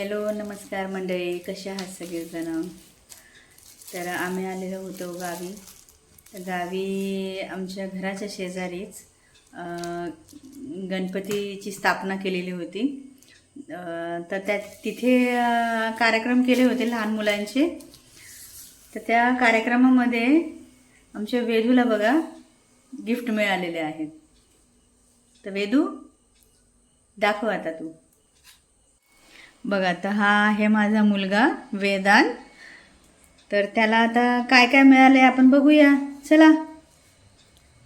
Hello नमस्कार मंडळी. कसे आहात सगळेजण? तर आम्ही आलेलो होतो गावी. गावी आमच्या घराच्या शेजारीच गणपतीची स्थापना केलेली होती. तर त्या तिथे कार्यक्रम केले होते लहान मुलांचे. तर त्या कार्यक्रमामध्ये आमच्या वेधूला बघा गिफ्ट मिळालेले आहेत. तर वेदू दाखव आता तू. बघ आता हा आहे माझा मुलगा वेदांत. तर त्याला आता काय काय मिळाले आपण बघूया. चला.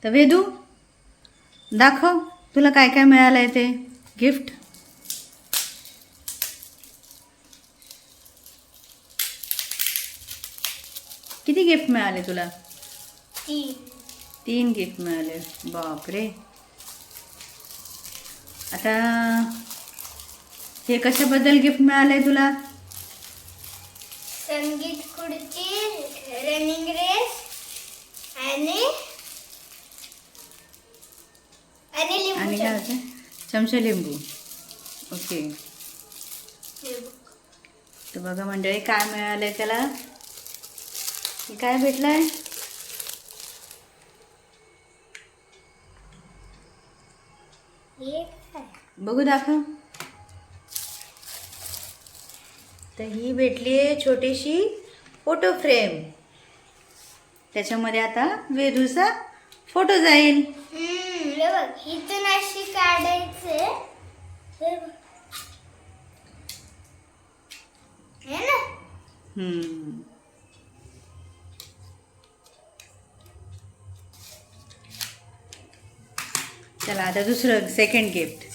तर वेदू दाखव तुला काय काय मिळालं आहे ते गिफ्ट. किती गिफ्ट मिळाले तुला? तीन. तीन गिफ्ट मिळाले. बापरे. आता हे कशाबद्दल गिफ्ट मिळालंय तुला? संगीत खुर्ची रनिंग रेस आणि आणि काय होतं? चमचा लिंबू. ओके. तर बघा मंडळी काय मिळालंय त्याला? हे काय भेटलंय? हे? बघू दाखव. तर ही भेटली आहे छोटीशी फोटो फ्रेम त्याच्यामध्ये आता वेदूचा फोटो जाईल. इथून अशी काढायचे. चला आता दुसरं सेकंड गिफ्ट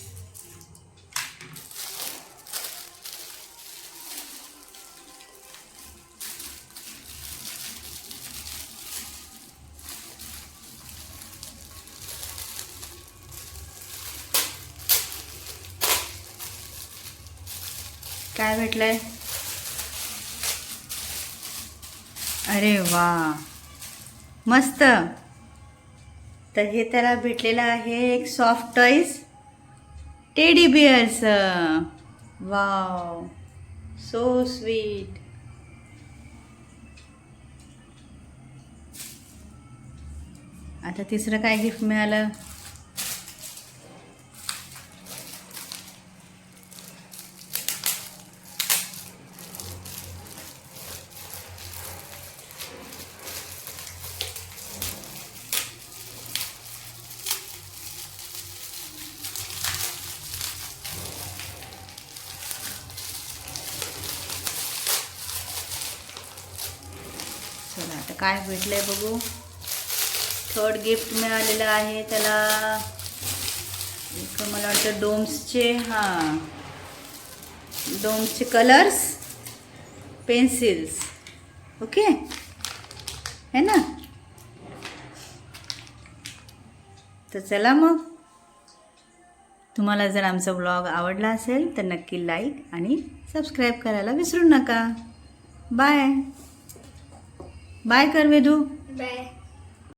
काय भेटलंय? अरे वा. मस्त. तर हे त्याला भेटलेलं आहे एक soft toys teddy bears wow so sweet आता तिसरं काय गिफ्ट मिळालं? चला आता काय भेटलंय बघू. थर्ड गिफ्ट मिळालेलं आहे त्याला एक मला वाटतं डोम्सचे हां. डोम्सचे कलर्स पेन्सिल्स ओके है ना? तर चला मग. तुम्हाला जर आमचा ब्लॉग आवडला असेल तर नक्की लाईक आणि सबस्क्राईब करायला विसरू नका. बाय बाय कर वेदू. बाय.